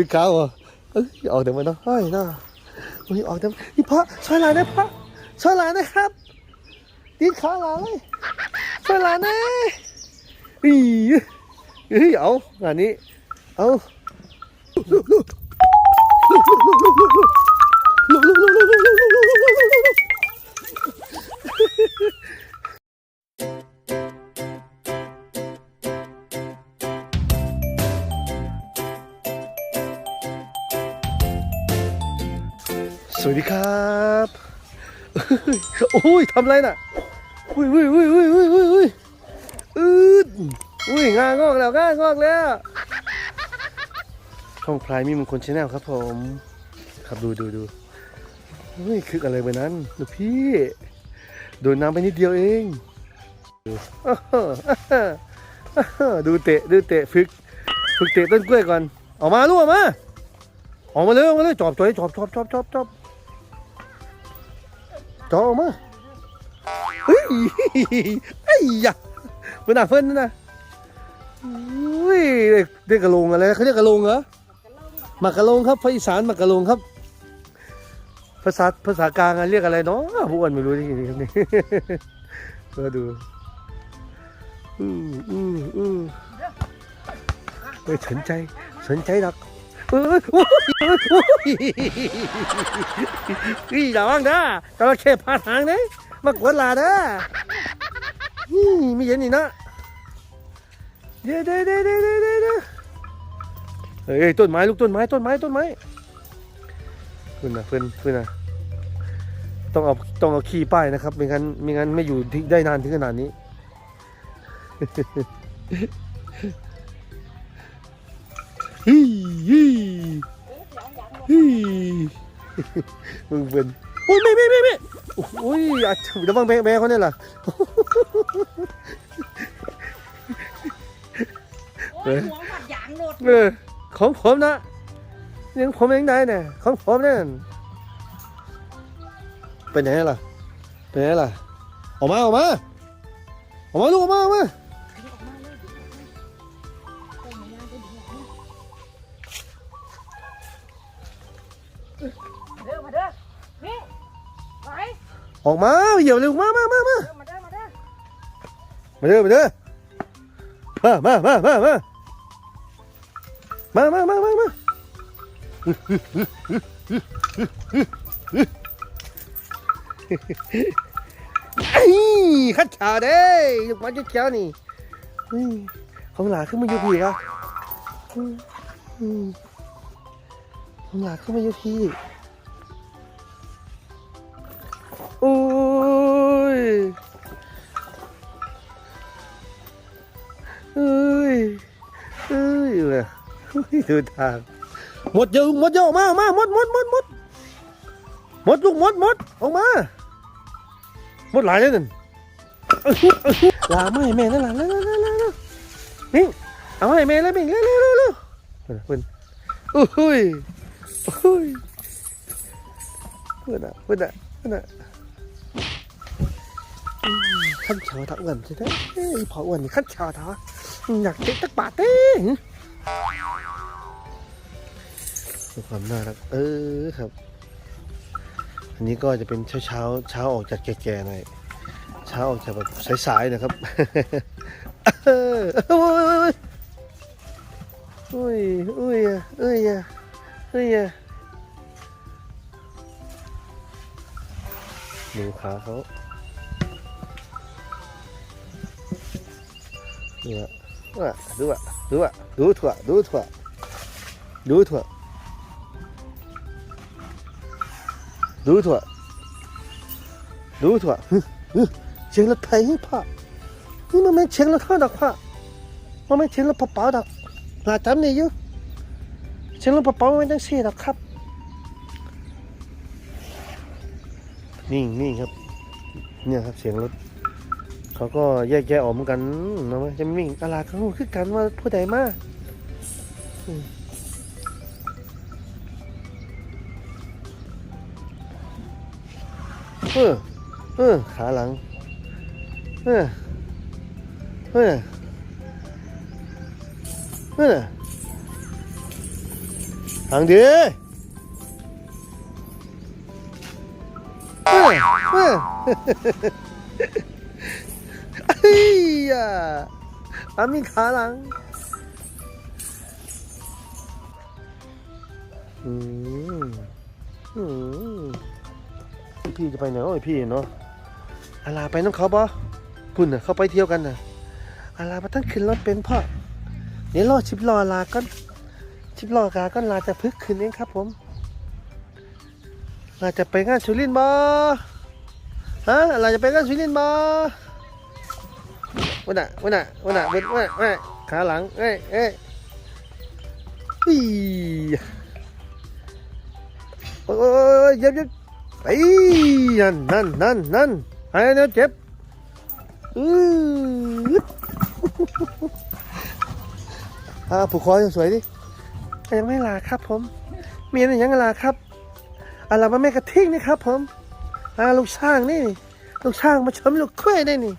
ดึกขาวเหรอเอ้ยออกแต่มันเนาะเฮ้ยน่าเฮ้ยออกแต่นี่พระช่วยหลานนะพระช่วยหลานนะครับดีดขาหลานเลยช่วยหลานนะอีเฮ้ยเอางานนี้เอาลุกลุกลุกลุกลุกลุกลุกลุกลุกลุกลุกลุกลุกลุกลุก สวัสดีครับโอ้ยทำไรน่ะอุ้ยอุ้ยอุ้ยอุ้ยอุ้ยอุ้ยอุ้ยอืดอุ้ยงางอกแล้วงางอกแล้วช่องพลายมีมงคลชาแนลครับผมครับดูดูดูเฮ้ยคืออะไรไปนั้นลูกพี่โดนน้ำไปนิดเดียวเองดูอ้าวอ้าวอ้าวดูเตะดูเตะฝึกฝึกเตะต้นกล้วยก่อนออกมาลูกออกมาออกมาเลยออกมาเลยจอบจอยจอบจอบจอบจอบจอบ จอบออกมาเฮ้ยไอ้ยะมันหนาเฟินนั่นนะอุ้ยเด็กกกระโลงอะไรเขาเรียกกระโลงเหรอหมากกระโลงครับภาคอีสานหมากกระโลงครับ ภาษาภาษากลางอะเรียกอะไรเนาะผู้อ้วนไม่รู้ที่นี่ครับนี่มาดูอืออืออือไม่สนใจสนใจหรอก อ้ยโอ้ยโอ้ยโอ้ยอีระวังนะจระเข้พาทางนะมากวนลานะนี่ไม่เห็นนี่นะเด้เด้เด้เด้เด้เด้เด้เฮ้ยต้นไม้ลูกต้นไม้ต้นไม้ต้นไม้เพื่อนนะเพื่อนเพื่อนนะต้องเอาต้องเอาขี้ป้ายนะครับไม่งั้นไม่งั้นไม่อยู่ได้นานถึงขนาดนี้ ฮีฮีฮีมึงเป็นโอ้ยไม่ไม่ไม่ไม่โอ้ยอะระวังแม่แม่เขาเนี่ยล่ะโอ้ยหัวหัดยางโหลดเออของผมนะยังผมยังได้เนี่ยของผมเนี่ยไปไหนล่ะไปไหนล่ะออกมาออกมาออกมาลูกออกมาออกมา ออกมาเหยียบเร็วมามามามามาเด้อมาเด้อมาเด้อมาเด้อมามามามามามามามามาไอ้ขัดฉาเด้ลูกมาจุดเจ้านี่อืมของหลาขึ้นมาอยู่พี่ครับอืมอืมของหลาขึ้นมาอยู่พี่ ดูทางหมดเยอะหมดเยอะออกมาออกมาหมดหมดหมดหมดหมดลูกหมดหมดออกมาหมดหลายเลยนั่นลาไม่แม่นั่นล่ะนั่นนั่นนั่นนั่นนี่เอาให้แม่แล้วแม่เร็วเร็วเร็วเร็วเพื่อนอนโอ้ยโอ้ยเพื่อนอะเพื่อนอะเพื่อนอะขั้นชาถังเงินใช่ไหมไอ้ผออ้วนนี่ขั้นชาถังอยากเจ๊ตักบาทเต้ ความน่ารักเออครับ อันนี้ก็จะเป็นเช้าเช้าเช้าออกจากแก่ๆหน่อยเช้าออกจากแบบสายๆนะครับเออโอ้ยโอ้ยโอ้ยอะโอ้ยอะโอ้ยอะดูขาเขาเนี่ยว่าดูอะดูอะดูถั่วดูถั่วดูถั่ว ดูถั่วดูถั่วฮึฮึเชียงรถไทยพ่อนี่มันไม่เชียงรถเท่าดอกพ่อมันไม่เชียงรถเป๋าดอกหลาจำเนี่อยู่เชียงรถเป๋าไม่ต้องเสียดอกครับ นี่นี่ครับ เนี่ยครับเสียงรถเขาก็แยกแยะออกเหมือนกันเนาะจะมีตลาดเขาคือกันว่าผู้ใดมาอื 嗯，还能，嗯，嗯，嗯，兄弟，嗯，嗯，嘿哎呀，阿米卡郎，嗯，嗯。 พี่จะไปไหนโอ้ยพี่เนาะอาลาไปน้องเขาปะพุ่นน่ะเขาไปเที่ยวกันน่ะอาลามาตั้งขึ้นรถเป็นพ่อเดี๋ยวรอชิบรอลาก่อนชิบรอกาก่อนลาจะพึกขึ้นเองครับผมลาจะไปงานสุรินทร์บ่ฮะลาจะไปงานสุรินทร์บ่วันน่ะวันน่ะวันน่ะวันน่ะวันน่ะขาหลังเอ้ยเอ้ยอีโอ้ยเย็บเย็บ ไอ้นั่นนั่นนั่นนั่นไอ้เนี่ยเจ็บอืออ่าผูกคอสวยๆดิยังไม่ลาครับผมเมียนี่ยังลาครับอะไรมาแม่กระทิ้งนี่ครับผมอ่าลูกช่างนี่ลูกช่างมาชมลูกคุ้ยได้นี่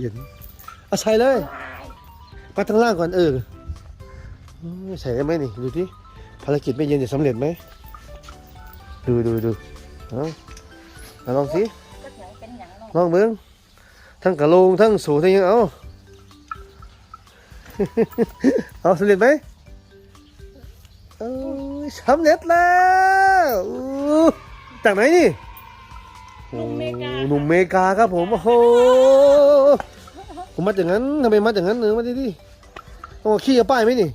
เห็นเอาใส่เลยไปทางล่างก่อนเออใส่ได้ไหมนี่ดูดิภารกิจไม่เย็นจะสำเร็จไหม ดูดูดูเอาเอาลองสิก็หยังเป็นหยังเนาะลองเบิ้งทั้งกระโหลงทั้งสูทั้งยังเอา เอาสำเร็จไหมเอ้ยสำเร็จแล้วอู้จากไหนนี่หนุ่มเมกา โอ้หนุ่มเมกาครับผมโอ้โหผมมาอย่างนั้นทำไมมาอย่างนั้นเนอมาดิดิโอ้ขี้กับป้ายไหมนี่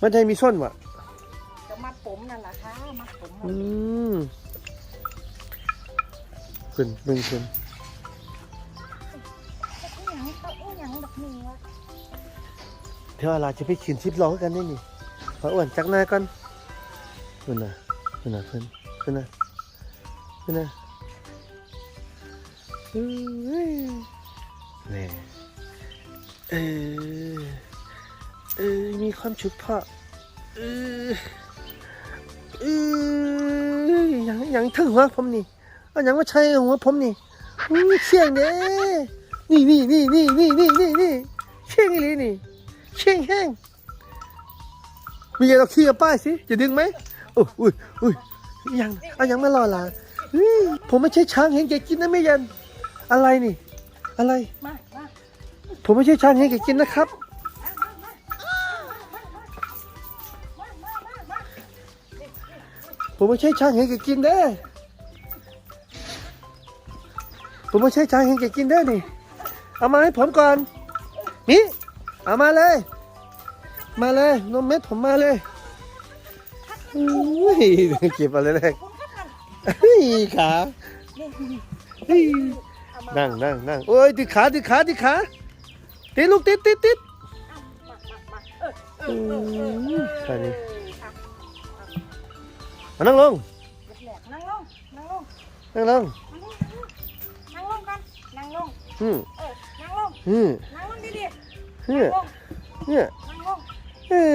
มันจะมีส้นวะ อืมขึ้นมึงขึ้นอีหยังเขาอีหยังดอกหนึ่งวะเดี๋ยวเราจะไปขีนชิปล้อกันนี่นี่พออ้วนจักหน้าก่อนขึ้นนะขึ้นนะขึ้นขึ้นนะขึ้นนะอืมนี่เออเออมีความชุกเพาะเออ เออยังยังถึงหัวผมนี่เอายังว่าใช่หัวผมนี่อุ้ยเสียงเด้นี่นี่นี่นี่นี่นี่นี่นี่เสียงอีหลีนี่เชียงแห้งมีอะไรเราขี้กับป้ายสิจะดึงไหมโอ้ยอุ้ยอุ้ยยังเอายังไม่รอละเฮ้ยผมไม่ใช่ช้างเห็นแกกินนะไม่ยัน อะไรนี่ อะไร มามาผมไม่ใช่ช้างเห็นแกกินนะครับ ผมไม่ใช่ช้างเห็นแกกินเด้อผมไม่ใช่ช้างเห็นแกกินเด้อนี่ เอามาให้ผมก่อนนี่เอามาเลย มาเลยนมเม็ดผมมาเลยอุ้ยเก็บอะไรแรกคุณครับเฮ้ยขานี่เฮ้ยเอามานั่งนั่งนั่งโอ้ยติดขาติดขาติดขาติดลูกติดติดติดมามามาเออเออเออเออแค่นี้อะ มานั่งลง แหลกๆนั่งลง นั่งลง นั่งลงนั่งลงกัน นั่งลง อืมเออ นั่งลง อืมนั่งลงดีเฮ้ๆยนั่งลงเนี่ยนั่งลงเฮ้ย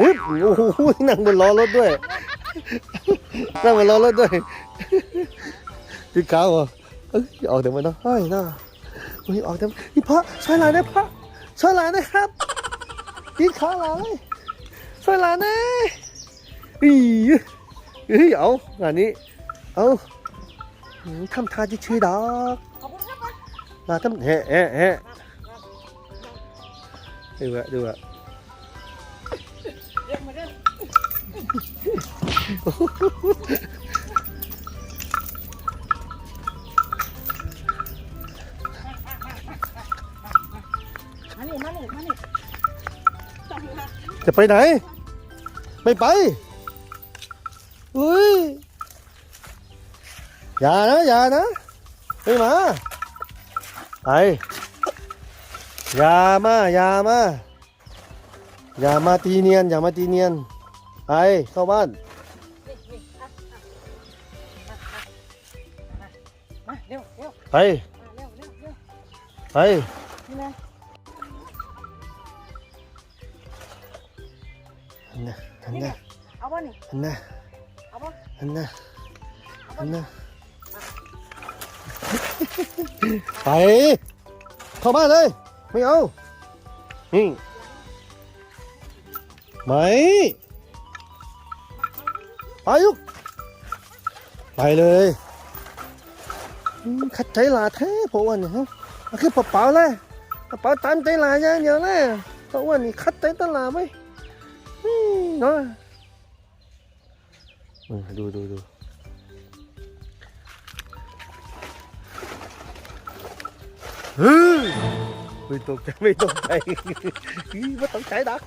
ฮึบโอ้โหนั่งบนล้อรถด้วย นั่งบนล้อรถด้วยติดขาเหรอเอ้ยออกแต่มันเนาะเฮ้ยน่าเฮ้ยออกแต่นี่พระช่วยหลานนะพระช่วยหลานนะครับติดขาหลานช่วยหลานนะอี เฮ้ยเอางานนี้ เอาทำท่าจะชื่อดอกมาทำแฮะแฮะแฮะดูอะดูอะจะไปไหน ไม่ไป อุ้ยอย่านะอย่านะไม่มาไปอย่ามาอย่ามาอย่ามาตีเนียนอย่ามาตีเนียนไปเข้าบ้านนี่นี่อะอะมาเร็วเร็วไปมาเร็วเร็วเร็วไปนี่นะหันหน้าหันนี่หน้านะเอาบ่นี่หันหน้าเอาบ่หันหน้าเอาหับ่นหน้าไป เข้าบ้านเลย ไม่เอานี่ไม่ไปลูกไปเลยอืมขัดใจหลาแท้เพราะว่านี่ฮะเอาคือเปล่าๆเลยกระเป๋าตันใจหลาอย่างเดียวเลยเพราะว่านี่ขัดใจตลาดไหมอืมเนาะอืม ดูดูดูเฮ้ยไม่ตกใจไม่ตกใจไม่ตกใจดัก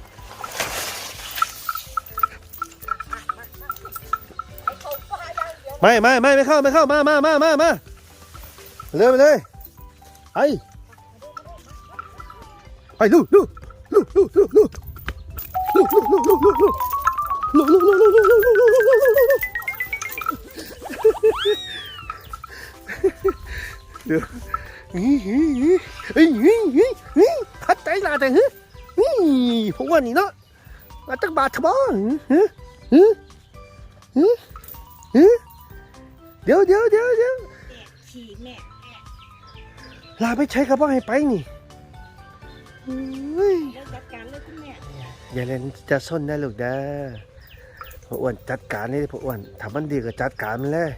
ไอ้อย่างเดียวไม่ไม่ไม่ไม่เข้าไม่เข้ามามามามามาเร็วไปเลยไปไปลูกลูกลูกลูกลูกลูกลูกลูกลูกลูกลูกลูกลูกลูก ดี๋ยวนี่นี่นี่นี่นี่ขัดใจลาแต่ฮึนี่พวกวันนี้เนาะมาจากบาททบอนฮึฮึฮึฮึเดี๋ยวเดี๋ยวเดี๋ยวเดี๋ยวแม่ฉีกแม่แม่ลาไปใช้กระเป๋าให้ไปนี่เฮ้ยแล้วจัดการเลยคุณแม่อย่าเล่นจะส้นนะลูกเด้อพ่ออ้วนจัดการนี่พ่ออ้วนทำมันดีก็จัดการมันเลย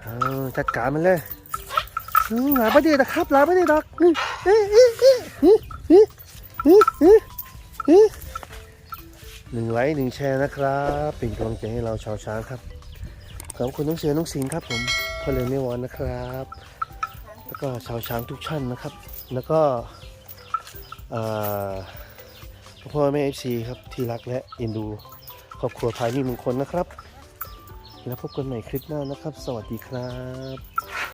เอาจัดการมันเลย อืมลาไปดีนะครับลาไปดีดอกอืมเอ๊ะเอ๊ะเอ๊ะอืมอืมอืมอืมหนึ่งไลค์หนึ่งแชร์นะครับ เป็นกำลังใจให้เราชาวช้างครับ ขอบคุณน้องเสือน้องสิงครับผมพ่อเลี้ยงไม่วอนนะครับ แล้วก็ชาวช้างทุกท่านนะครับ แล้วก็พ่อแม่เอฟซีครับที่รักและเอ็นดู ครอบครัวภายมีมงคลนะครับ แล้วพบกันใหม่คลิปหน้านะครับ สวัสดีครับ